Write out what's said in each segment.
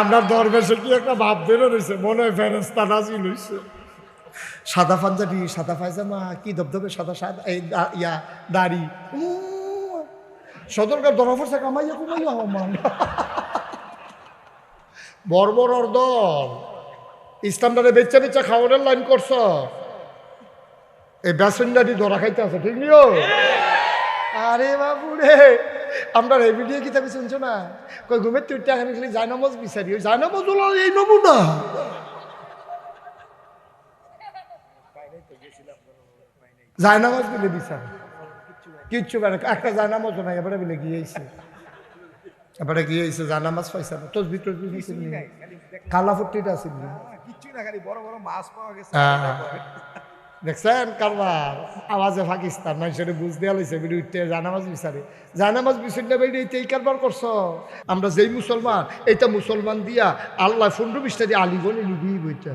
আপনার দরবেশে কি একটা ভাব বেরো রয়েছে? মনে হয় ফেরেস্তা নাজিল হইছে। সাদা পাঞ্জাবি, সাদা পায়জামা, কি ধবধবে সাদা সাদা ইয়া, দাড়ি। সদরকার পড়ছে, কামাইয়া কুমাইয়া হমান বর্বর অর্দল। ইসলামটারে বেচা বেচা খাওয়ানোর লাইন করছ? এই ব্যাসেন্ডারি ধরা খাইতে আছে, ঠিক নিও? আরে বাবু রে আমরা এই ভিডিও কিতাবে শুনছো না? কই ঘুমের তুই টাকা নিখলি জায়নামাজ বিচারি। ওই জায়নামাজ হলো এই নমুনা। জায়নামাজ বলে বিচার। কিচ্ছু বেড়ে একটা জায়নামাজ নাই এবারে বলে গিয়েছে এবারে গিয়েছে জায়নামাজ পয়সা না। তোর ভিতর কালা ফুটিটা আছে। কিচ্ছু না খালি বড় বড় মাছ পাওয়া গেছে। দেখছেন? কারবার আওয়াজে পাকিস্তান মানুষের বুঝ দেওয়া লইছে বেরি উঠতে জানামাজ বিচারে। জানামাজ বিচারলে এইটা এই কারবার করছ? আমরা যেই মুসলমান এইটা মুসলমান দিয়া আল্লাহ ফুন্ডু বিশটা দিয়ে আলিগণে নিবি বইটা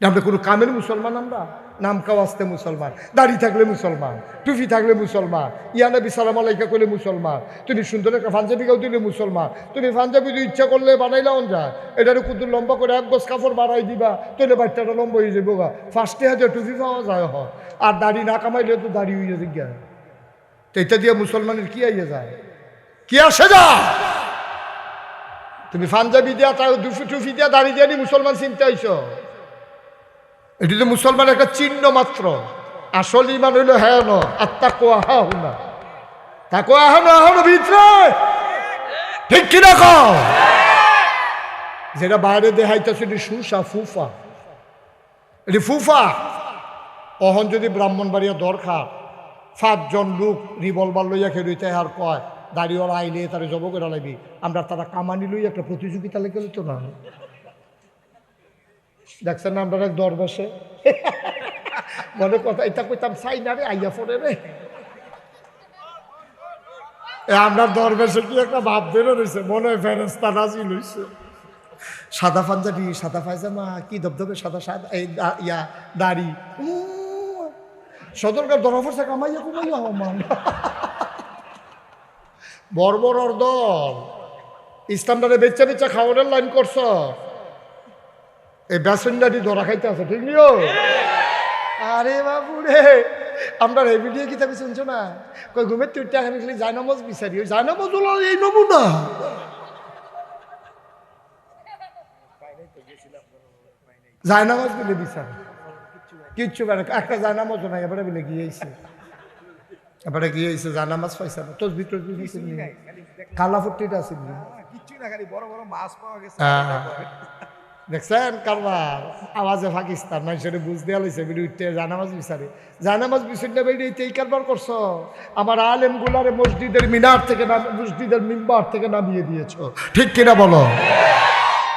আমরা কোনো কামের মুসলমান আমরা? নাম কাওয়াজতে মুসলমান? দাড়ি থাকলে মুসলমান, টুপি থাকলে মুসলমান ইয়ানা বিসালাম আলাইকা করলে মুসলমান, তুমি সুন্দর একটা পাঞ্জাবি গাও দিলে মুসলমান, তুমি পাঞ্জাবি যদি ইচ্ছা করলে বানাইলাম যায় এটারে কুদুর লম্বা করে এক গোস কাপড় বাড়াই দিবা তাহলে বাচ্চাটা লম্বা হয়ে যাব গা। ফার্স্টে হাজার টুপি পাওয়া যায় হয় আর দাড়ি না কামাইলে তো দাড়ি হয়ে গিয়া। তো এটা দিয়ে মুসলমানের কি আইয়ে যায়? কি আসে যা? তুমি পাঞ্জাবি দিয়া তাও দুশো টুপি দিয়া দাড়ি দিয়া মুসলমান চিনতে আইছো? এটি তো মুসলমানের একটা চিহ্ন মাত্র। আসল ইমান হইল হ্যাঁ ন, আর তাকো আহা হুনা তাকো আহানো আহানো ভিতরে। ঠিক কিনা কও? যেটা বাইরে দেখাইতেছে এটি সুসা, ফুফা। এটি ফুফা। অহন যদি ব্রাহ্মণবাড়িয়া দরকার, সাতজন লোক রিভলভার লইয়া খেলুইতে আর কয়, দাড়িওয়ালা আইলে তারা জব করে লাগবি আমরা তারা কামানি লই একটা প্রতিযোগিতা লেগে তো না। দেখছেন না আমরা দরবেশে। মনে কথা, এটা কইতাম চাই না রে আইয়া পড়ে রে। আপনার দরবেশে কি একটা ভাব বেরো রয়েছে মনে হয় ফেরেস্তা নাজিল হইছে। সাদা পাঞ্জাবি, সাদা পায়জামা, কি ধবধবে সাদা সাদা এই ইয়া, দাড়ি। সদরকার পড়ছে, কামাইয়া কুমাইয়া হমান বর্বর অর্দল। ইসলামটারে বেচা বেচা খাওয়ানোর লাইন করছ? এই ব্যাসেন্ডারি ধরা খাইতে আছে ঠিক নিও আরে বাবু রে আমরা এই ভিডিও কিতাবে শুনছো না? কই ঘুমের তুই টাকা নিখলি জায়নামাজ বিচারি ওই জায়নামাজ হলো এই নমুনা। জায়নামাজ বলে বিচার। কিচ্ছু বেড়ে একটা জায়নামাজ নাই এবারে বলে গিয়েছে এবারে গিয়েছে জায়নামাজ পয়সা না। তোর ভিতর কালা ফুটিটা আছে কিচ্ছু না খালি বড় বড় মাছ পাওয়া গেছে। দেখছেন? কারবার আওয়াজে পাকিস্তান মানুষের বুঝ দেওয়া লইছে বেরি উঠতে জানামাজ বিচারে। জানামাজ বিচারলে বেরি এই কারবার করছ। আমার আলেম গুলারে মসজিদের মিনার থেকে নাম- মসজিদের মিম্বার থেকে নামিয়ে দিয়েছ। ঠিক কিনা বলো?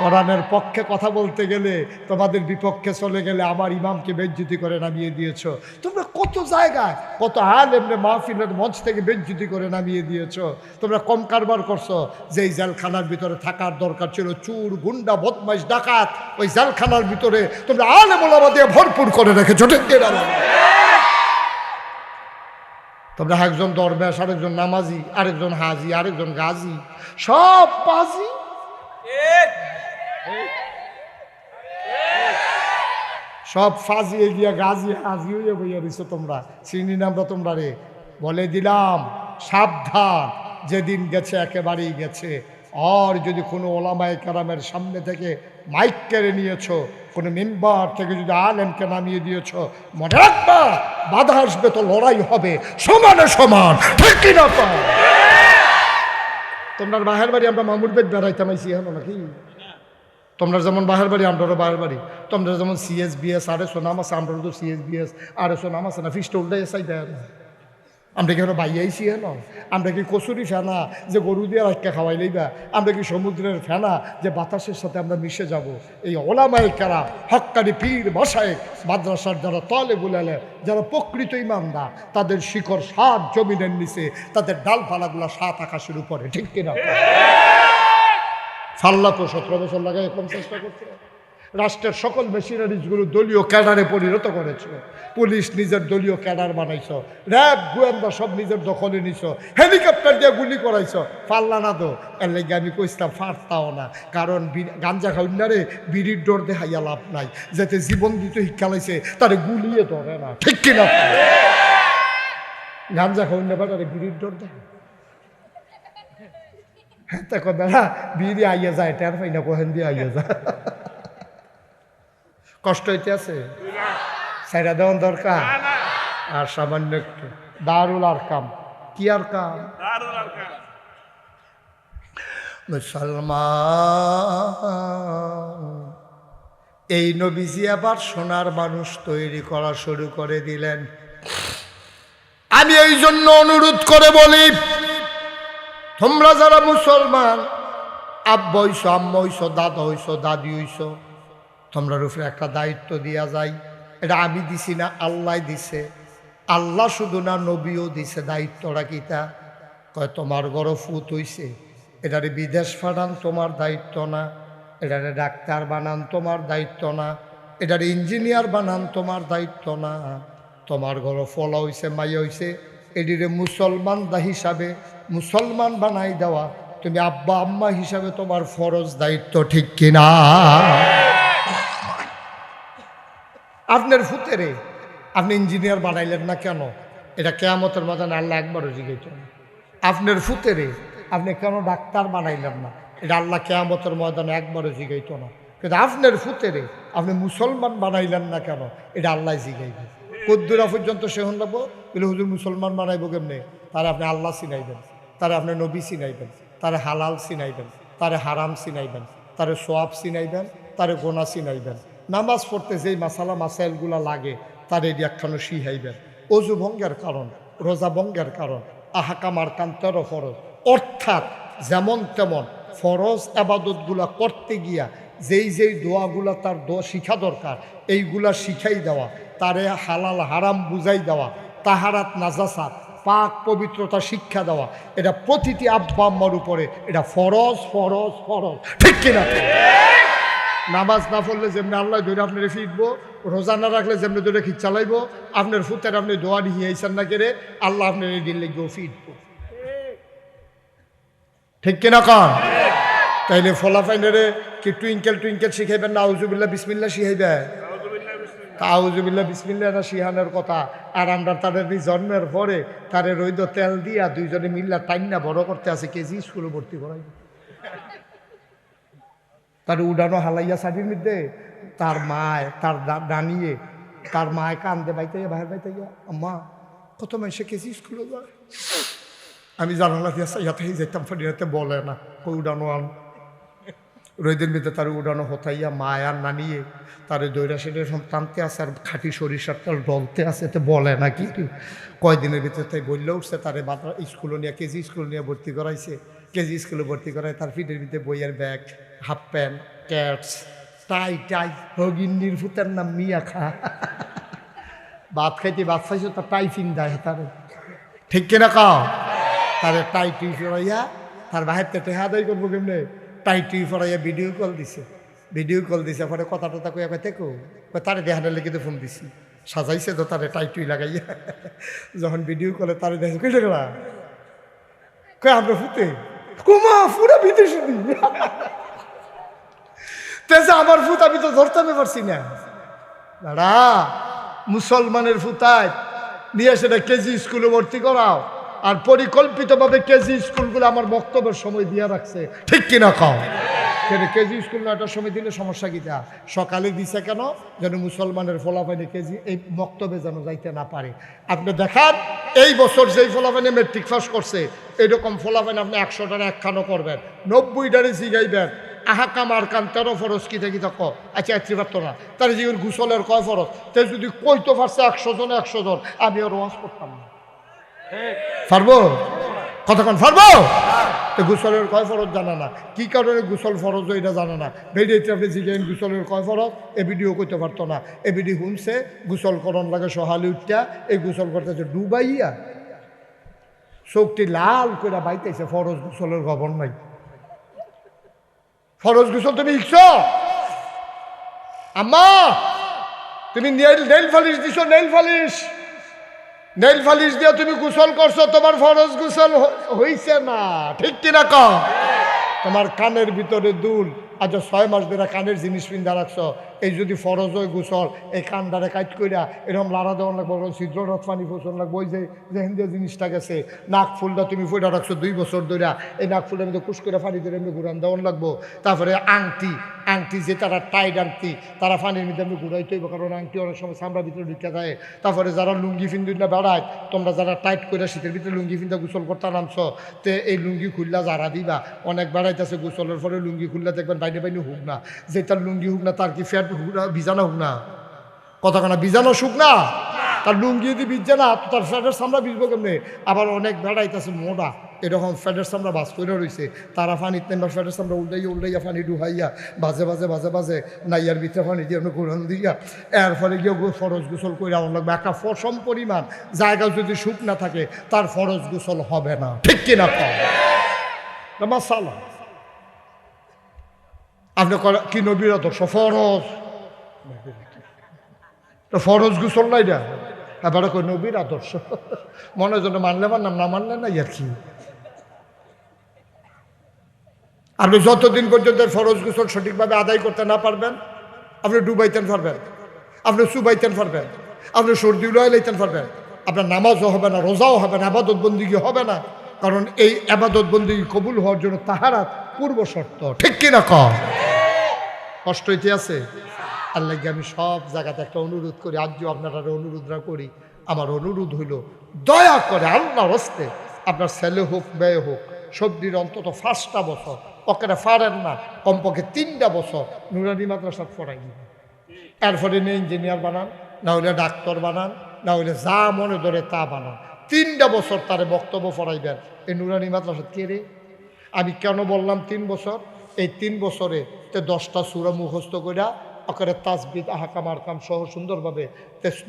কোরআনের পক্ষে কথা বলতে গেলে, তোমাদের বিপক্ষে চলে গেলে আমার ইমামকে বেজ্জুতি করে নামিয়ে দিয়েছ। তোমরা কত জায়গায়, কত আলেমরে মাহফিলের মঞ্চ থেকে বেজ্জুতি করে নামিয়ে দিয়েছ। তোমরা কম কারবার করছ যে এই জেলখানার ভিতরে থাকার দরকার ছিল চুর, গুন্ডা, বদমাইশ, ডাকাত, ওই জেলখানার ভিতরে তোমরা আলেম ওলামা দিয়ে ভরপুর করে ঠিক কিনা তোমরা একজন দরবেশ, আরেকজন নামাজি, আরেকজন হাজি, আরেকজন গাজী, সব পাজি সব ফাজিয়ে গিয়া গাজি হাজি হইয়া বইয়া দিছো তোমরা। চিনি নামটা তোমরা রে। বলে দিলাম, সাবধান, যেদিন গেছে একেবারেই গেছে। আর যদি কোনো ওলামায় কারামের সামনে থেকে মাইক কেড়ে নিয়েছো, কোনো মেম্বার থেকে যদি আলেমকে নামিয়ে দিয়েছ, মনে রাখবা, বাধা আসবে তো লড়াই হবে, সমানে সমান ঠিক তো? তোমরা বাহের বাড়ি আমরা মামুর বেদ বেড়াইতাম আইসি হলো নাকি? তোমরা যেমন বাহের বাড়ি, আমরারও বাহের বাড়ি। তোমরা যেমন সিএস বিএস আড়াইশো নাম আছে আমরাও তো সিএস বিএস আড়াইশো নাম আছে না, ফিসটা উল্টাই এসাই দেয় না আমরা কি হলো বাইয়াইছি হেন আমরা কি কচুরি ফেনা যে গরু দিয়ে রাখতে খাওয়াই লইবা? আমরা কি সমুদ্রের ফেনা যে বাতাসের সাথে আমরা মিশে যাব? এই ওলামাই কারা হক্কারি পীর বসায় মাদ্রাসার যারা তলে বুলালে, যারা প্রকৃত ইমানদার, তাদের শিকড় সাত জমিনের নিচে, তাদের ডালপালাগুলো সাত আকাশের উপরে, ঠিক কিনা? ফাল্লা তো সতেরো বছর লাগাই এরকম চেষ্টা করছে রাষ্ট্রের সকল মেশিনারিজগুলো দলীয় ক্যাডারে পরিণত করেছ পুলিশ নিজের দলীয় ক্যাডার বানাইছ, র্যাব, গোয়েন্দা সব নিজের দখলে নিছ, হেলিকপ্টার দিয়ে গুলি করাইছ। পাল্লা না তো, এর লেগে আমি কইতাম ফাটতাও না, কারণ গাঞ্জা খাউন্নারে বিড়ির ডোর দেখাইয়া লাভ নাই। যাতে জীবন দিতে শিক্ষা লাইছে, তারে গুলিয়ে ধরে না। ঠিক কিনা? গাঞ্জা খাউন্না বেটারে বিড়ির ডোর দেয় তা কথা না বিড়ি আইয়া যায় টের পাই না কোহেন দিয়ে আইয়া যায় কষ্ট হইতে আছে সাইরা দেওয়ান দরকার আর সামান্য একটু দারুল আর কাম কি আর কাম মুসলমান এই নবীজি আবার সোনার মানুষ তৈরি করা শুরু করে দিলেন আমি এই জন্য অনুরোধ করে বলি তোমরা যারা মুসলমান, আব্বা হইছ, আম্মা হইছ, দাদা হইছ, দাদি হইছ তোমরা উপরে একটা দায়িত্ব দিয়া যায় এটা আমি দিছি না, আল্লাহ দিছে। আল্লাহ শুধু না, নবীও দিছে, দায়িত্বটা কিতা? কয়, তোমার গড় ফুত হইছে। এটারে বিদেশ ফাটান তোমার দায়িত্ব না। এটারে ডাক্তার বানান তোমার দায়িত্ব না। এটারে ইঞ্জিনিয়ার বানান তোমার দায়িত্ব না। তোমার ঘর ফলা হইছে, মাইয়া হইছে। এটিরে মুসলমান দা হিসাবে মুসলমান বানাই দেওয়া। তুমি আব্বা আম্মা হিসাবে তোমার ফরজ দায়িত্ব ঠিক কিনা? আপনার ফুতেরে আপনি ইঞ্জিনিয়ার বানাইলেন না কেন? এটা কেয়ামতের মতন আল্লাহ একবারও জিজ্ঞেস আপনার ফুতেরে আপনি কেন ডাক্তার বানাইলেন না? এটা আল্লাহ কেয়ামতের ময়দানে একবারও জিগাইত না। কিন্তু আপনার ফুতেরে আপনি মুসলমান বানাইলেন না কেন? এটা আল্লাহ জিগাইবে। কদ্দুরা পর্যন্ত সে হন লাগবো বলে হুজুর মুসলমান বানাইবো কেমনে? তারা আপনি আল্লাহ চিনাইবেন তারা আপনি নবী চিনাইবেন তারা হালাল চিনাইবেন তারা হারাম চিনাইবেন তারা সোয়াব চিনাইবেন তারা গোনা চিনাইবেন নামাজ পড়তে যেই মাসালা, মাসাইলগুলা লাগে, তার এটি একখানো শিহাইবেন অজু ভঙ্গের কারণ, রোজা ভঙ্গের কারণ আহাকামার কান্তেরও ফরজ। অর্থাৎ যেমন তেমন ফরজ আবাদতগুলা করতে গিয়া যেই যেই দোয়াগুলা তার দোয়া শিখা দরকার, এইগুলা শিখাই দেওয়া তারে হালাল হারাম বুঝাই দেওয়া, তাহারাত নাজাসাত পাক পবিত্রতা শিক্ষা দেওয়া, এটা প্রতিটি আব্বা আম্মার উপরে এটা ফরজ ফরজ ফরজ। ঠিক কিনা? নামাজ না পড়লে যেমনি আল্লাহ ধরে আপনার ফিরবো, রোজা না রাখলে যেমনি ধরে খিচ চালাইবো, আপনার ফুতের আপনি দোয়া নিয়েছেন না কেড়ে আল্লাহ আপনার এই দিন লেগেও ফিরবো। ঠিক কিনা কন? তাইলে ফলাফাইনারে কি টুইঙ্কেল টুইঙ্কেল শিখাইবেন না? আউজুবিল্লা বিসমিল্লা শিখাইবে? আউজুবিল্লা বিসমিল্লা না শিহানের কথা। আর আমরা তাদের জন্মের পরে তারে রৈদ তেল দিয়া দুইজনে মিল্লা টাইনা বড় করতে আছে, কেজি স্কুলে ভর্তি করাইবে তার উডানো হালাইয়া শাড়ির মধ্যে তার মায়, তার দা- ডানিয়ে তার মায় কান্দে বাইতাইয়া, বাহির বাইতাইয়া, আম্মা, কত মানুষে কেজি স্কুলে যায়? আমি জানালা দিয়া ইয়াতে যেতাম ফেরিয়াতে বলে না, কই উডানো আন রোদের মধ্যে তার উডানো হতাইয়া মায় আর নানিয়ে তার দৈরা সব টানতে আছে আর খাঁটি সরিষার তার ডলতে আছে তো বলে না কি কয়দিনের ভিতরে তাই বললে উঠছে, তারে বাতা স্কুলে নিয়ে, কেজি স্কুল নিয়ে ভর্তি করাইছে। কেজি স্কুলে ভর্তি করায় তার ফিটের ভিতরে বইয়ের ব্যাগ, হাফ প্যান্ট, ক্যাটস, টাই টাই, হগিন্নির ফুতের নাম মিয়া খা। ভাত খাইতে ভাত খাইছো, তার টাই ফিন দেয় তারে। ঠিক কিনা কাও? তারে টাই টুই ফরাইয়া তার বাহির থেকে হাদাই করব কেমনে? টাই টুই ফরাইয়া ভিডিও কল দিছে। ভিডিও কল দিছে, পরে কথা টথা কইয়া কই তেকো তারে দেহানের লেগে তো ফোন দিছি। সাজাইছে তো তারে টাই টুই লাগাইয়া। যখন ভিডিও কলে তারে দেখে কই দেখলা কই আমরা ফুতে কুমা পুরা বিদেশি তেজে আমার ফুত আমি তো ধরতে আমি পারছি না। দাঁড়া, মুসলমানের ফুতায় নিয়ে সেটা কেজি স্কুলে ভর্তি করাও। আর পরিকল্পিতভাবে কেজি স্কুলগুলো আমার বক্তব্যের সময় দিয়ে রাখছে। ঠিক কিনা কেন কেজি স্কুল নয়টার সময় দিলে সমস্যা কিটা সকালে দিছে কেন? যেন মুসলমানের ফলাফাইনে কেজি এই বক্তব্যে যেন যাইতে না পারে। আপনি দেখান, এই বছর যেই ফলাফাইনে মেট্রিক পাস করছে, এরকম ফলাফাইন আপনি একশোটার একখানো করবেন নব্বইটারে জিগাইবেন। আহাকাম আর কান তেরো ফরজ কি থেকে? ক আচ্ছা একত্রি পারতো না। তার জীবন গুসলের কয় ফরজ? তে যদি কইতো পারছে একশো জন একশো জন, আমি ওয়াজ করতাম না। পারব কতক্ষণ পারব গুসলের কয় ফরজ জানা না? কি কারণে গুসল ফরজ এটা জানা না? বেরিয়েছে আপনি জিগেন গুসলের কয় ফরজ? এ ভিডিও করতে পারতো না। এ ভিডিও শুনছে গুসল করণ লাগে সহালি উঠটা, এই গুসল করতেছে ডুবাইয়া। চোখটি লাল করে বাইতেছে, ফরজ গুসলের খবর নাই। ফরজ গুসল তুমি ইচ্ছ আম্মা, তুমি নেল নেল ফালিশ দিছো নেল ফালিশ নেল ফালিশ দিয়ে তুমি গোসল করছ, তোমার ফরজ গোসল হইছে না। ঠিক কিনা কম তোমার কানের ভিতরে দুল, আজ ছয় মাস ধরে কানের জিনিস পিন্ধা রাখছো এই যদি ফরজ হয়, গোসল, এই কানদারে কাইট কইরা এরকম লাড়া দেওয়ার লাগবো ছিদ্র রথ পানি ফসল লাগবো, ওই যে যেহেন যে জিনিসটা গেছে, নাক ফুলটা তুমি ফুটা রাখছো দুই বছর ধরে এই নাক ফুলের মধ্যে কুস করে পানি ধরে এমনি ঘুরান দেওয়ার লাগবো। তারপরে আংটি আংটি যে তারা টাইট আংটি, তারা পানির মধ্যে এমনি ঘুরাই হইব, কারণ আংটি অনেক সময় চামড়ার ভিতরে ঢুকে যায়। তারপরে যারা লুঙ্গি ফিন্দু না বেড়ায়, তোমরা যারা টাইট করে শীতের ভিতরে লুঙ্গি ফিন্দা গোসল করতে নামছো, তে এই লুঙ্গি খুললা যারা দিবা। অনেক বেড়াইতেছে গোসলের পরে লুঙ্গি খুললা দেখবেন বাইরে বাইরে হুক না। যে তার লুঙ্গি হুক না, তার কি ফ্যাট হুক না ভিজানো হুক না কতখানা বিজানো সুখ না? তার লুঙ্গি যদি ভিজছে না, তো তার ফ্যাটের সামরা ভিজবো কেমনে? আবার অনেক বেড়াইতেছে মোটা। এরকম ফ্যাটের সামরা বাস করে রয়েছে তারা ফানি তেমন ফ্যাটের সামরা উল্টাইয়া উল্টাইয়া ফানি ডুহাইয়া বাজে বাজে বাজে বাজে, নাইয়ার ভিতরে ফানি দিয়ে ঘুরান দিয়া এর ফলে গিয়ে ফরজ গোসল করে আমার লাগবে। একটা ফসম পরিমাণ জায়গা যদি সুখ না থাকে, তার ফরজ গোসল হবে না। ঠিক কিনা? মাসালা আপনি কি নবীর তো ফরজ গুসল নাই না এবারে কই নবীর আদর্শ। মনে জন্য মানলে মানলাম, না মানলে না আর কি। আপনি যতদিন পর্যন্ত ফরজ গুসল সঠিকভাবে আদায় করতে না পারবেন, আপনি ডুবাইতেন পারবেন, আপনি সুবাইতেন পারবেন, আপনি সর্দি লয় লাইতেন পারবেন, আপনার নামাজও হবে না, রোজাও হবে না আবাদত বন্দিগি হবে না, কারণ এই আবাদত বন্দিগি কবুল হওয়ার জন্য তাহারা পূর্ব শর্ত। ঠিক কিনা কষ্ট হইতে আছে? আল্লাহকে আমি সব জায়গাতে একটা অনুরোধ করি আজও আপনারা অনুরোধরা করি, আমার অনুরোধ হইল, দয়া করে আল্লাহ হস্তে আপনার ছেলে হোক ব্যয় হোক, সবজির অন্তত পাঁচটা বছর ওকে পারেন না, কমপক্ষে তিনটা বছর নুরানি মাদ্রাসা পড়াই দিবেন। এরপরে নিয়ে ইঞ্জিনিয়ার বানান, না হলে ডাক্তার বানান, না হলে যা মনে ধরে তা বানান। তিনটা বছর তারে বক্তব্য পড়াইবেন, এই নুরানি মাদ্রাসা কে রে? আমি কেন বললাম তিন বছর? এই তিন বছরে তে দশটা সুরা মুখস্থ কইরা ওখানে তাসবিদ আহাকাম, আরকাম সহ সুন্দরভাবে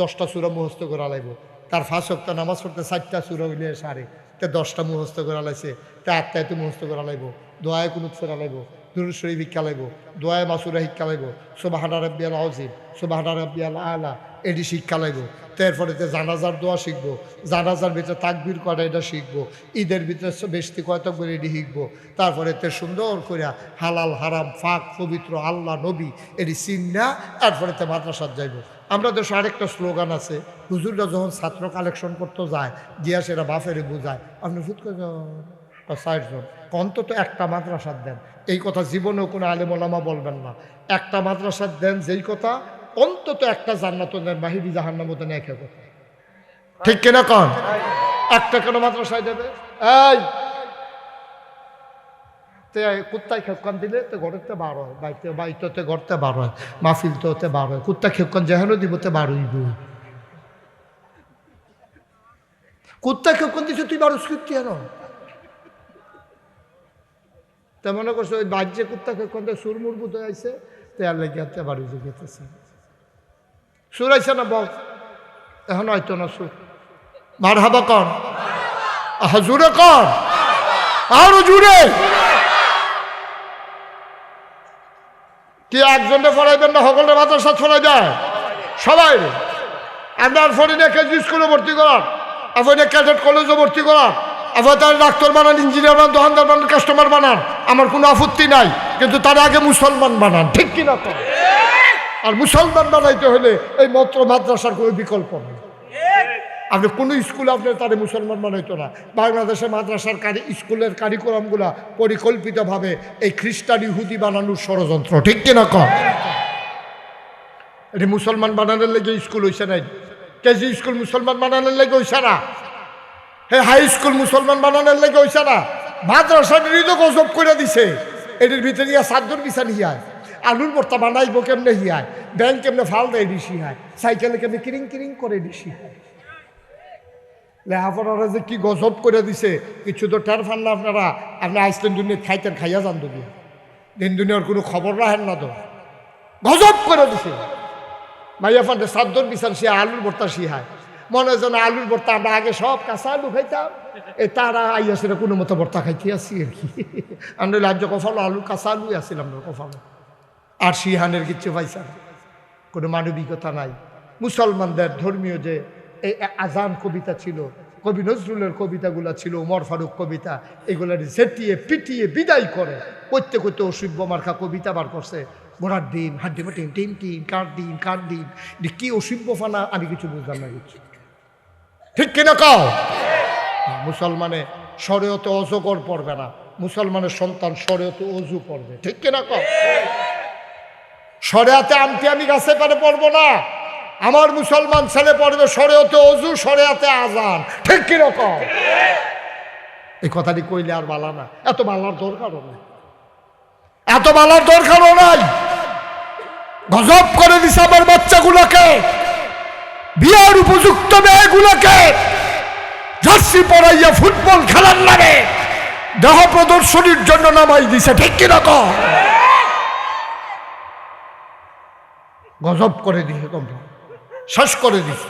দশটা সুরা মুহস্ত করা লাগব। তার হপ্তা নামাজ পড়তে চারটা সুরা হইলে সারে, তে দশটা মুহস্ত করা লাগছে, তে আত্মায় তো মুহস্ত করা লাগবো। দোয়ায় কুনুত ফেরা লাগবো, দুরুদ শরীফ শিক্ষা লাগবো, দোয়ায় মাসুরা শিক্ষা লাগবো, সুবাহানা রব্বিয়াল আজিম সুবাহানা রব্বিয়াল আলা এটি শিক্ষা লাগব তারপরে তে জানাজার দোয়া শিখব, জানাজার ভিতরে তাকবির করা এটা শিখব, ঈদের ভিতরে বেশি কয়তক করে এটি শিখব, তারপরে তে সুন্দর করে হালাল, হারাম ফাঁক পবিত্র আল্লাহ, নবী, এটি চিন্না তারপরে তে মাদ্রাসার যাইব। আমরা দেশে আরেকটা স্লোগান আছে, হুজুররা যখন ছাত্র কালেকশন করতে যায়, গিয়া সেটা বাফেরে বোঝায়। আপনি ফুটকে ষাটজন অন্তত একটা মাদ্রাসার দেন। এই কথা জীবনেও কোনো আলেমলামা বলবেন না। একটা মাদ্রাসার দেন যেই কথা অন্তত একটা জান্নাত বাহিরি জাহান্নার মতো নেয় কথা ঠিক কিনা কন? একটা কেন মাদ্রাসায় দেবে? এই! তে দিলে তো হয়, বাইতে হয় তো হতে হয়। খেপকান দিছে, তুই তা মনে করছ, ওই বাজ্যে কুত্তা খেপকান দিয়ে সুর মুরবুত আইছে, তে আর লেগে বাড়ি যেতেছে সুর না বল? এখন হয়তো না সুর। মার হাবা কন। আহা, জুড়ে কন। আরও জুড়ে। কি একজনে ফরাইবেন না, সকলের মাদ্রাসা ফরাই দেয়? সবাই। আপনার ফরিনে কেজি স্কুলে ভর্তি করার। আপনি ক্যাডেট কলেজে ভর্তি করার। আপনি তার ডাক্তার বানান, ইঞ্জিনিয়ার বানান, দোকানদার বানান, কাস্টমার বানান। আমার কোনো আপত্তি নাই, কিন্তু তার আগে মুসলমান বানান। ঠিক কিনা তো আর মুসলমান বানাইতে হলে এই মন্ত্র মাদ্রাসার কোনো বিকল্প নেই। আপনি কোনো স্কুলে আপনার তারে মুসলমান বানাইতো না। বাংলাদেশের মাদ্রাসার কারি, স্কুলের কারিকুলামগুলা পরিকল্পিতভাবে এই খ্রিস্টান ইহুদি বানানোর ষড়যন্ত্র, ঠিক কিনা? কম এটি মুসলমান বানানোর লেগে স্কুল হইছে নাই। কেজি স্কুল মুসলমান বানানোর লেগে হইছে না। হে হাই স্কুল মুসলমান বানানোর লেগে হইছে না। মাদ্রাসা তো গজব করে দিছে। এটির ভিতরে ইয়া সাদ্দর বিছান হিয়ায় আলুর ভর্তা বানাইব কেমনে হিয়ায়? ব্যাংক কেমনে ফাল দেয় ডিসি হয়? সাইকেলে কেমনে কিরিং কিরিং করে ডিসি হয়? লেহাপড়ারা যে কি গজব করে দিছে। কিছু তো টের ফান না আপনারা। আপনি আইসলেন দুনিয়া খাইতেন, খাইয়া যান দুনিয়া। দিন দুনিয়ার কোনো খবর রাখেন না তো। গজব করে দিছে। মাইয়া ফান্ডে সাদ্দর বিছান সে আলুর ভর্তা শিহায় মনে হয় যেন আলুর ভর্তা আমরা আগে সব কাঁচা আলু খাইতাম। এ তারা আইয়া সেটা কোনো মতো ভর্তা খাইতে আসি আর কি। আমরা লাজ্য কফালো আলু, কাঁচা আলু আসছিলাম কফালো আর শিহানের কিচ্ছু পাইছে না। কোনো মানবিকতা নাই। মুসলমানদের ধর্মীয় যে এই আজান কবিতা ছিল, কবি নজরুলের কবিতাগুলো ছিল, উমর ফারুক কবিতা, এগুলো ঝেটিয়ে পিটিয়ে বিদায় করে, করতে করতে অসভ্য মার্কা কবিতা বার করছে। ঘোড়ার ডিম, হাড্ডি মাটিন টিম টিম, কার ডিম, কার এটা কি অসভ্য ফানা, আমি কিছু বুঝলাম না কিছু। ঠিক কিনা কাও? মুসলমানে শরীয়তে অজগর পড়বে না। মুসলমানের সন্তান শরীয়তে অজু পড়বে ঠিক কিনা কও? শরিয়াতে আমটি আমি গাছে পারে পড়ব না। আমার মুসলমান ছেলে পড়বে শরীয়তে অজু, শরিয়াতে আজান। ঠিক কীরকম এই কথাটি কইলে আর বালা না। এত বালার দরকারও নেই। এত বালার দরকারও নাই। গজব করে দিছে আমার বাচ্চাগুলোকে। বিয়ার উপযুক্ত মেয়েগুলোকে। জার্সি পরাইয়া ফুটবল খেলার নামে। দেহ প্রদর্শনীর জন্য নামাই দিছে। ঠিক কীরকম গজব করে দিছে তোমরা শেষ করে দিছে।